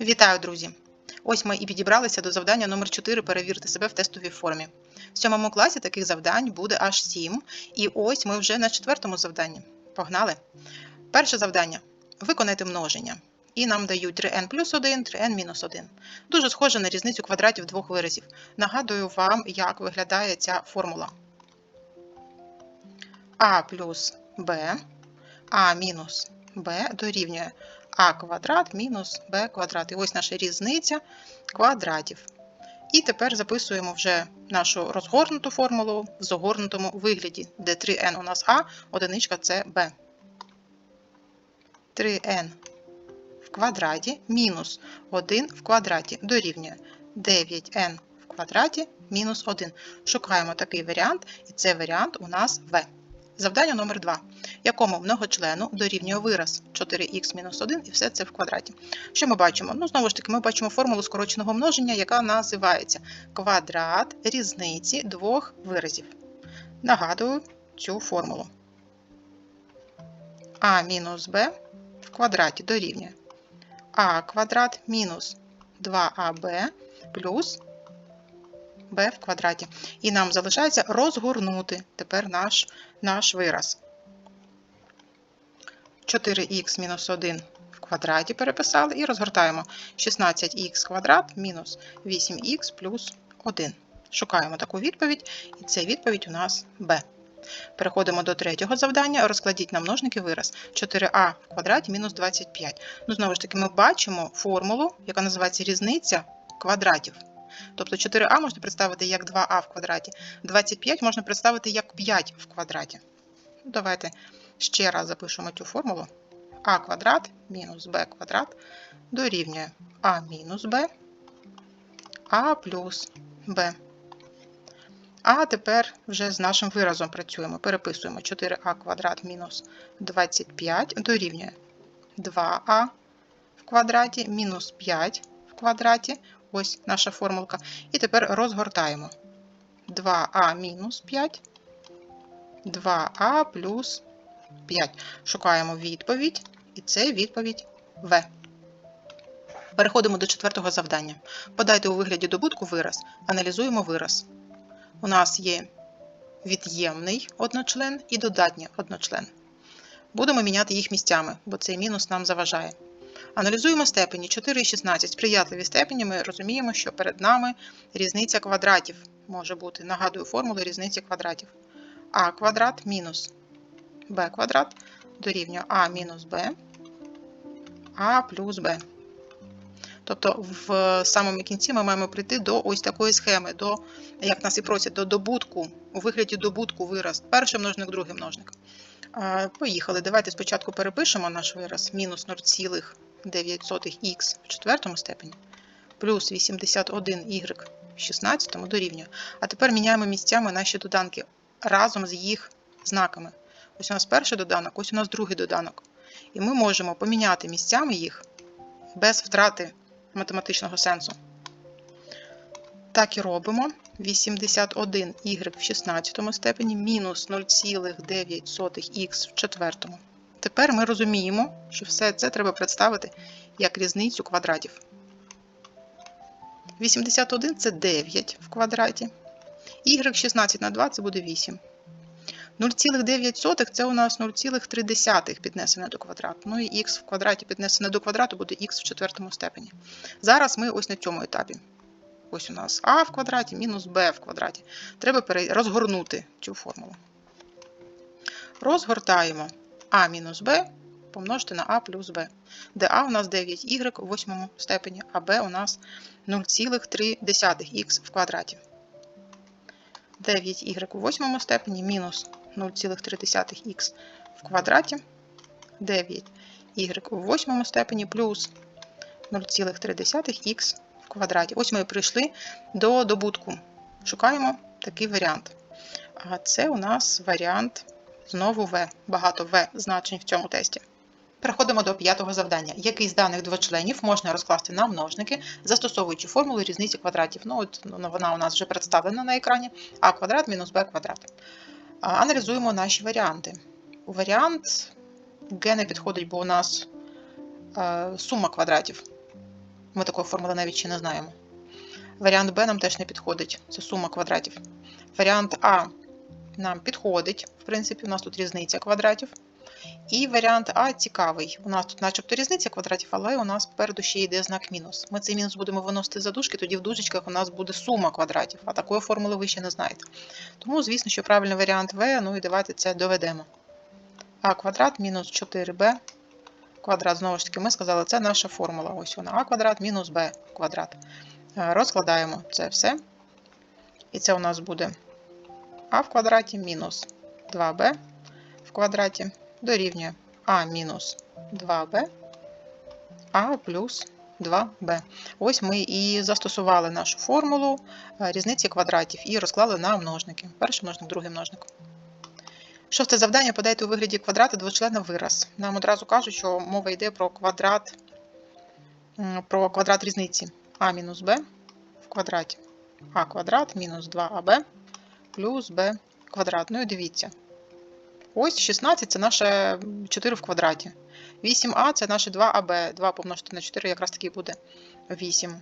Вітаю, друзі! Ось ми і підібралися до завдання номер 4 перевірте себе в тестовій формі. В сьомому класі таких завдань буде аж 7, і ось ми вже на четвертому завданні. Погнали! Перше завдання виконати множення. І нам дають 3n плюс 1, 3n мінус 1. Дуже схоже на різницю квадратів двох виразів. Нагадую вам, як виглядає ця формула. а плюс b, а мінус b дорівнює а квадрат мінус b квадрат. І ось наша різниця квадратів. І тепер записуємо вже нашу розгорнуту формулу в загорнутому вигляді, де 3n у нас А, одиничка це b. 3n в квадраті мінус 1 в квадраті дорівнює 9n в квадраті мінус 1. Шукаємо такий варіант, і цей варіант у нас v. Завдання номер 2 якому многочлену дорівнює вираз 4х-1 і все це в квадраті. Що ми бачимо? Ну, знову ж таки, ми бачимо формулу скороченого множення, яка називається квадрат різниці двох виразів. Нагадую цю формулу. А мінус Б в квадраті дорівнює А квадрат мінус 2АБ плюс b в квадраті. І нам залишається розгорнути тепер наш, наш вираз. 4х мінус 1 в квадраті переписали і розгортаємо 16х квадрат мінус 8х плюс 1. Шукаємо таку відповідь, і це відповідь у нас b. Переходимо до третього завдання. Розкладіть на множники вираз 4а в квадраті мінус 25. Ну, знову ж таки, ми бачимо формулу, яка називається різниця квадратів. Тобто 4а можна представити як 2а в квадраті, 25 можна представити як 5 в квадраті. Ну, Давайте ще раз запишемо цю формулу. а квадрат мінус b квадрат дорівнює а мінус b, а плюс b. А тепер вже з нашим виразом працюємо. Переписуємо 4а квадрат мінус 25 дорівнює 2а в квадраті мінус 5 в квадраті. Ось наша формулка. І тепер розгортаємо 2а мінус 5, 2а плюс 5. Шукаємо відповідь, і це відповідь В. Переходимо до четвертого завдання. Подайте у вигляді добутку вираз. Аналізуємо вираз. У нас є від'ємний одночлен і додатній одночлен. Будемо міняти їх місцями, бо цей мінус нам заважає. Аналізуємо степені 4 і 16. Сприятливі степені ми розуміємо, що перед нами різниця квадратів може бути. Нагадую формулу різниці квадратів. А квадрат мінус b квадрат дорівнює а мінус b, а плюс b. Тобто в самому кінці ми маємо прийти до ось такої схеми, до, як нас і просять, до добутку, у вигляді добутку вираз. Перший множник, другий множник. Поїхали. Давайте спочатку перепишемо наш вираз мінус 0,9х в четвертому степені, плюс 81y в 16 дорівнює. А тепер міняємо місцями наші доданки разом з їх знаками. Ось у нас перший доданок, ось у нас другий доданок. І ми можемо поміняти місцями їх без втрати математичного сенсу. Так і робимо. 81y в 16 степені мінус 0,9х в четвертому. Тепер ми розуміємо, що все це треба представити як різницю квадратів. 81 це 9 в квадраті. Y 16 на 2 це буде 8. 0,9 це у нас 0,3 піднесене до квадрату. Ну і х в квадраті піднесене до квадрату буде х в четвертому степені. Зараз ми ось на цьому етапі. Ось у нас а в квадраті мінус b в квадраті. Треба розгорнути цю формулу. Розгортаємо а мінус b помножити на а плюс b, де а у нас 9y у восьмому степені, а b у нас 0,3х в квадраті. 9y у восьмому степені мінус 0,3х в квадраті, 9y у восьмому степені плюс 0,3х в квадраті. Ось ми прийшли до добутку. Шукаємо такий варіант. А це у нас варіант знову В. Багато В значень в цьому тесті. Переходимо до п'ятого завдання. Який з даних двочленів можна розкласти на множники, застосовуючи формулу різниці квадратів. Ну, от ну, Вона у нас вже представлена на екрані а квадрат мінус b квадрат. Аналізуємо наші варіанти. Варіант Г не підходить, бо у нас сума квадратів. Ми такої формули навіть ще не знаємо. Варіант Б нам теж не підходить. Це сума квадратів. Варіант А нам підходить. В принципі, у нас тут різниця квадратів. І варіант А цікавий. У нас тут начебто різниця квадратів, але у нас попереду ще йде знак мінус. Ми цей мінус будемо виносити за дужки, тоді в дужечках у нас буде сума квадратів, а такої формули ви ще не знаєте. Тому, звісно, що правильний варіант В, ну і давайте це доведемо. А квадрат мінус 4b квадрат, знову ж таки, ми сказали, це наша формула. Ось вона А квадрат мінус Б квадрат. Розкладаємо це все. І це у нас буде А в квадраті мінус 2b в квадраті дорівнює А мінус 2b, А плюс 2b. Ось ми і застосували нашу формулу е, різниці квадратів і розклали на множники. Перший множник, другий множник. Шосте завдання подайте у вигляді квадрата двочлена вираз. Нам одразу кажуть, що мова йде про квадрат, про квадрат різниці а мінус b в квадраті. а квадрат мінус 2аб плюс b квадрат. Ну і дивіться. Ось 16 це наше 4 в квадраті. 8а це наше 2аб. 2 помножити на 4 якраз таки буде 8.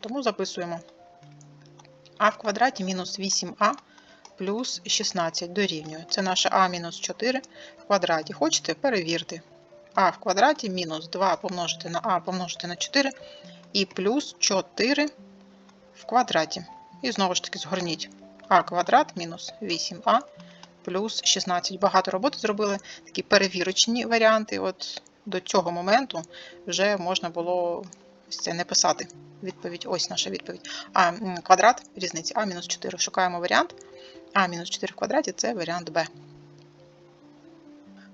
Тому записуємо а в квадраті мінус 8а плюс 16 дорівнює. Це наше а мінус 4 в квадраті. Хочете перевірте. а в квадраті мінус 2 помножити на а помножити на 4 і плюс 4 в квадраті. І знову ж таки згорніть а квадрат мінус 8а плюс 16. Багато роботи зробили такі перевірочні варіанти. От до цього моменту вже можна було ось це не писати. Відповідь, ось наша відповідь. А квадрат різниці а мінус 4. Шукаємо варіант. А мінус 4 в квадраті це варіант Б.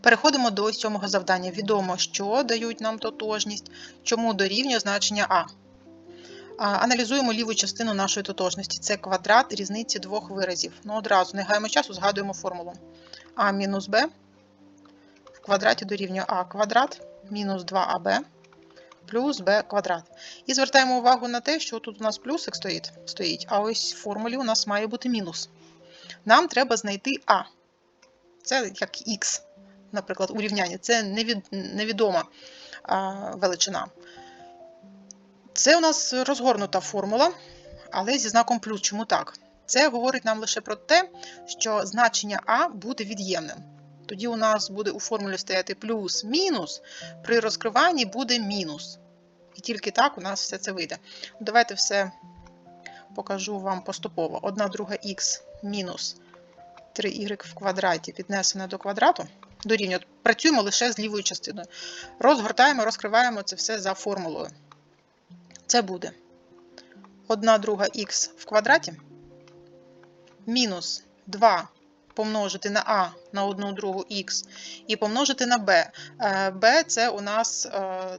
Переходимо до сьомого завдання. Відомо, що дають нам тотожність, чому дорівнює значення А. Аналізуємо ліву частину нашої тотожності. Це квадрат різниці двох виразів. Ну, одразу не гаємо часу, згадуємо формулу. А мінус Б в квадраті дорівнює А квадрат мінус 2АБ плюс Б квадрат. І звертаємо увагу на те, що тут у нас плюсик стоїть, стоїть а ось в формулі у нас має бути мінус. Нам треба знайти А. Це як Х, наприклад, у рівнянні. Це невід, невідома величина. Це у нас розгорнута формула, але зі знаком плюс. Чому так? Це говорить нам лише про те, що значення А буде від'ємним. Тоді у нас буде у формулі стояти плюс-мінус, при розкриванні буде мінус. І тільки так у нас все це вийде. Давайте все покажу вам поступово. 1 друга х мінус 3y в квадраті піднесене до квадрату. Дорівнює. Працюємо лише з лівою частиною. Розгортаємо, розкриваємо це все за формулою. Це буде 1 друга х в квадраті мінус 2 помножити на а на 1 другу х і помножити на b. b це у нас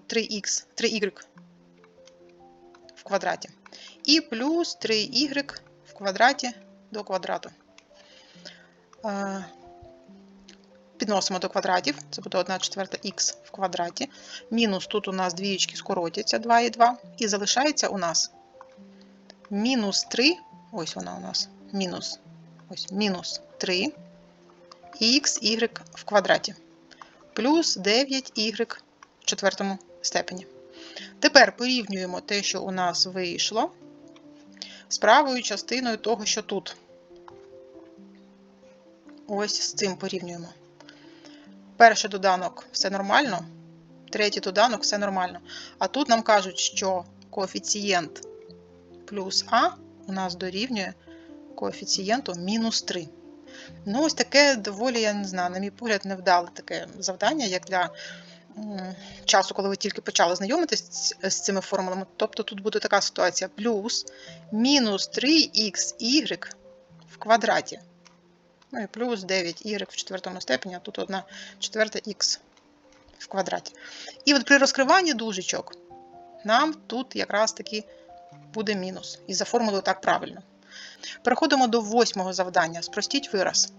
3х, 3y в квадраті. І плюс 3y в квадраті до квадрату. Підносимо до квадратів, це буде 1 четверта х в квадраті. Мінус тут у нас двієчки скоротяться 2 і 2. І залишається у нас мінус 3, ось вона у нас, мінус, ось, мінус 3 xy в квадраті. Плюс 9y в четвертому степені. Тепер порівнюємо те, що у нас вийшло, з правою частиною того, що тут. Ось з цим порівнюємо. Перший доданок все нормально, третій доданок все нормально. А тут нам кажуть, що коефіцієнт плюс А у нас дорівнює коефіцієнту мінус 3. Ну, ось таке доволі, я не знаю, на мій погляд, невдале таке завдання, як для часу, коли ви тільки почали знайомитись з цими формулами. Тобто тут буде така ситуація: плюс мінус 3xy в квадраті. Ну і плюс 9y в четвертому степені, а тут 1 четверта х в квадраті. І от при розкриванні дужечок нам тут якраз таки буде мінус. І за формулою так правильно. Переходимо до восьмого завдання. Спростіть вираз.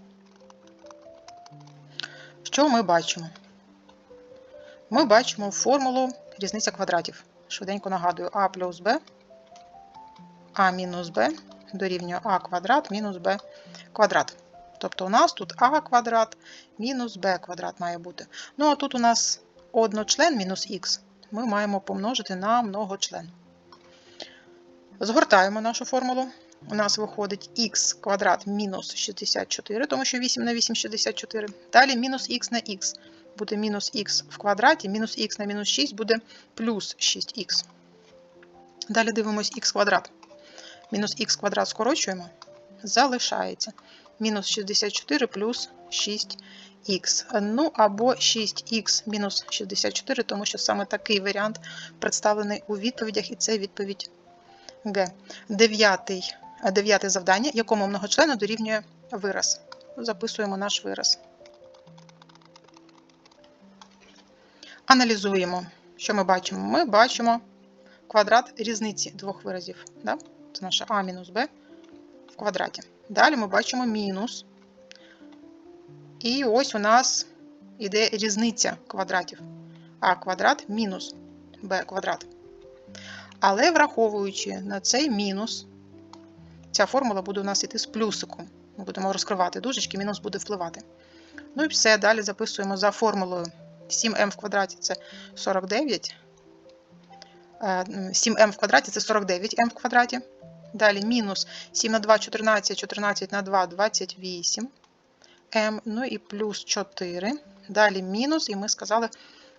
Що ми бачимо? Ми бачимо формулу різниця квадратів. Швиденько нагадую, а плюс b, а мінус b дорівнює а квадрат мінус b квадрат. Тобто у нас тут а квадрат мінус b квадрат має бути. Ну, а тут у нас одночлен мінус х ми маємо помножити на многочлен. Згортаємо нашу формулу. У нас виходить х квадрат мінус 64, тому що 8 на 8 – 64. Далі мінус х на х буде мінус х в квадраті, мінус х на мінус 6 буде плюс 6х. Далі дивимось х квадрат. Мінус х квадрат скорочуємо, залишається. Мінус 64 плюс 6х. Ну або 6х мінус 64, тому що саме такий варіант представлений у відповідях, і це відповідь Г. Дев'ятий, дев'яте завдання, якому многочлену дорівнює вираз. Записуємо наш вираз. Аналізуємо, що ми бачимо. Ми бачимо квадрат різниці двох виразів. Да? Це наше а мінус Б квадраті. Далі ми бачимо мінус. І ось у нас іде різниця квадратів. А квадрат мінус Б квадрат. Але враховуючи на цей мінус, ця формула буде у нас йти з плюсиком. Ми будемо розкривати дужечки, мінус буде впливати. Ну і все, далі записуємо за формулою 7m в квадраті це 49. 7m в квадраті це 49m в квадраті. Далі мінус 7 на 2 14, 14 на 2 28 m, ну і плюс 4. Далі мінус, і ми сказали,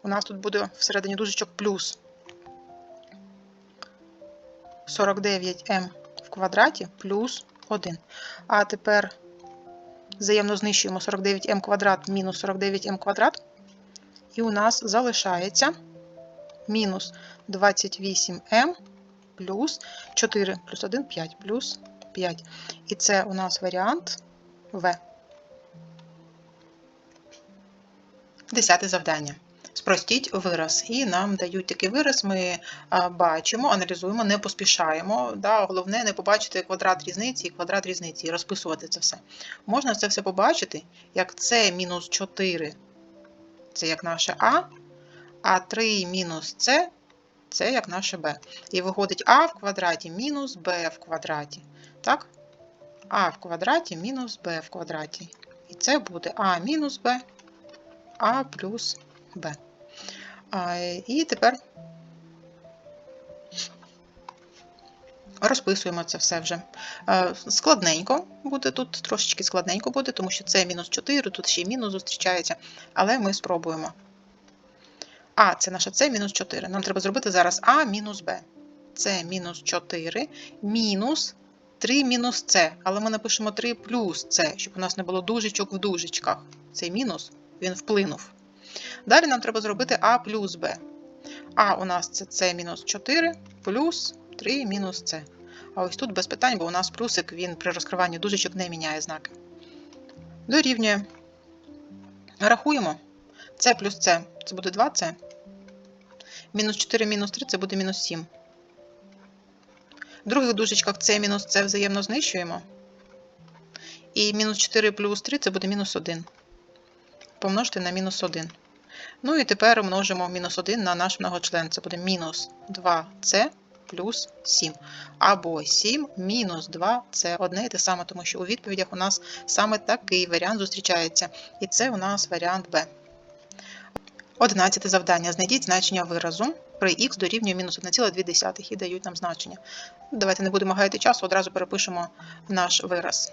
у нас тут буде всередині дужечок плюс 49m в квадраті плюс 1. А тепер взаємно знищуємо 49m квадрат мінус 49m квадрат. І у нас залишається мінус 28m плюс 4 плюс 1 5 плюс 5. І це у нас варіант В. Десяте завдання. Спростіть вираз. І нам дають такий вираз, ми бачимо, аналізуємо, не поспішаємо. Да? Головне не побачити квадрат різниці і квадрат різниці, і розписувати це все. Можна це все побачити, як це мінус 4, це як наше А, а 3 мінус С це як наше b. І виходить а в квадраті мінус b в квадраті. Так? А в квадраті мінус b в квадраті. І це буде а мінус b, а плюс b. І тепер розписуємо це все вже. Складненько буде тут, трошечки складненько буде, тому що це мінус 4, тут ще мінус зустрічається, але ми спробуємо. А, це наша С мінус 4. Нам треба зробити зараз А мінус Б. С мінус 4 мінус 3 мінус С. Але ми напишемо 3 плюс С, щоб у нас не було дужечок в дужечках. Цей мінус він вплинув. Далі нам треба зробити А плюс Б. А у нас це С мінус 4 плюс 3 мінус С. А ось тут без питань, бо у нас плюсик він при розкриванні дужечок не міняє знаки. Дорівнює. Рахуємо. С плюс С це буде 2С. Мінус 4 мінус 3 це буде мінус 7. В других дужечках С мінус С взаємно знищуємо. І мінус 4 плюс 3 це буде мінус 1. Помножити на мінус 1. Ну і тепер множимо мінус 1 на наш многочлен. Це буде мінус 2С плюс 7. Або 7 мінус 2 це одне і те саме, тому що у відповідях у нас саме такий варіант зустрічається. І це у нас варіант Б. Одинадцяте завдання. Знайдіть значення виразу при х дорівнює мінус 1,2 і дають нам значення. Давайте не будемо гаяти часу, одразу перепишемо наш вираз.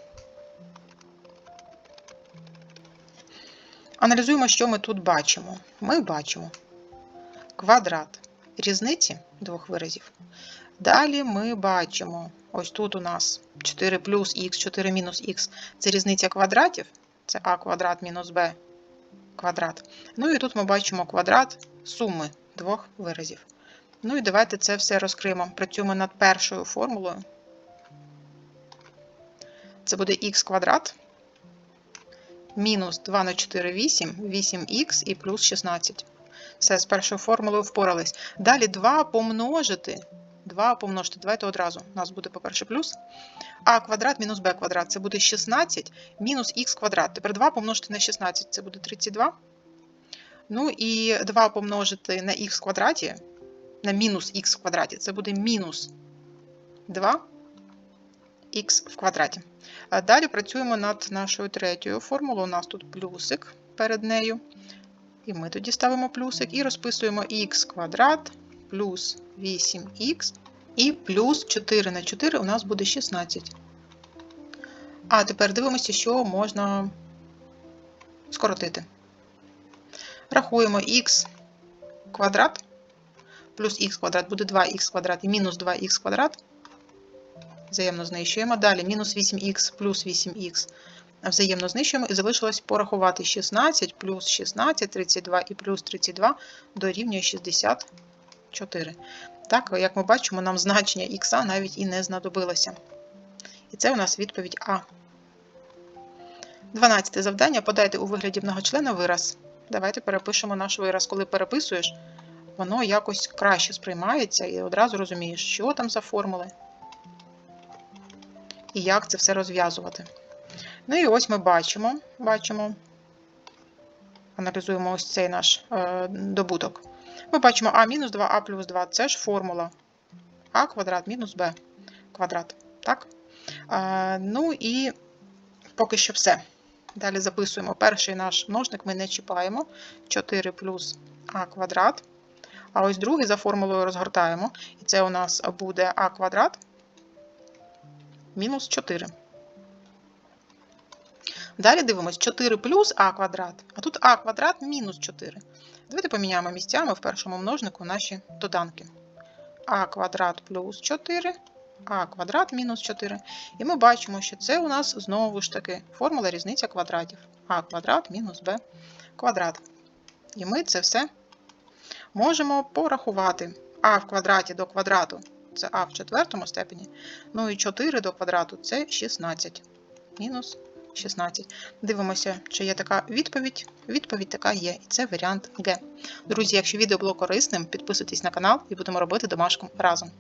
Аналізуємо, що ми тут бачимо. Ми бачимо квадрат різниці двох виразів. Далі ми бачимо, ось тут у нас 4 плюс х, 4 мінус х це різниця квадратів, це а квадрат мінус b квадрат. Ну і тут ми бачимо квадрат суми двох виразів. Ну і давайте це все розкриємо. Працюємо над першою формулою. Це буде х квадрат. Мінус 2 на 4 8, 8х і плюс 16. Все, з першою формулою впорались. Далі 2 помножити. 2 помножити. Давайте одразу. У нас буде, по-перше, плюс. А квадрат мінус b квадрат це буде 16 мінус х квадрат. Тепер 2 помножити на 16 це буде 32. Ну і 2 помножити на х квадраті, на мінус х квадраті, це буде мінус 2 х в квадраті. Далі працюємо над нашою третьою формулою. У нас тут плюсик перед нею. І ми тоді ставимо плюсик і розписуємо х квадрат плюс 8х І плюс 4 на 4 у нас буде 16. А тепер дивимося, що можна скоротити. Рахуємо х квадрат плюс х квадрат буде 2х квадрат і мінус 2х квадрат. Взаємно знищуємо. Далі мінус 8х плюс 8х. Взаємно знищуємо і залишилось порахувати 16 плюс 16, 32 і плюс 32 дорівнює 64. Так, як ми бачимо, нам значення х навіть і не знадобилося. І це у нас відповідь А. 12 завдання. Подайте у вигляді многочлена вираз. Давайте перепишемо наш вираз. Коли переписуєш, воно якось краще сприймається і одразу розумієш, що там за формули і як це все розв'язувати. Ну і ось ми бачимо, бачимо, аналізуємо ось цей наш е, добуток. Ми бачимо а мінус 2а плюс 2 це ж формула а квадрат мінус b квадрат. Так? Е, ну і поки що все. Далі записуємо перший наш множник, ми не чіпаємо. 4 плюс а квадрат. А ось другий за формулою розгортаємо. І це у нас буде а квадрат мінус 4. Далі дивимось 4 плюс а квадрат, а тут а квадрат мінус 4. Давайте поміняємо місцями в першому множнику наші доданки. а квадрат плюс 4, а квадрат мінус 4. І ми бачимо, що це у нас знову ж таки формула різниця квадратів. а квадрат мінус b квадрат. І ми це все можемо порахувати. а в квадраті до квадрату це а в четвертому степені. Ну і 4 до квадрату це 16. Мінус 16. Дивимося, чи є така відповідь. Відповідь така є, і це варіант Г. Друзі, якщо відео було корисним, підписуйтесь на канал і будемо робити домашку разом.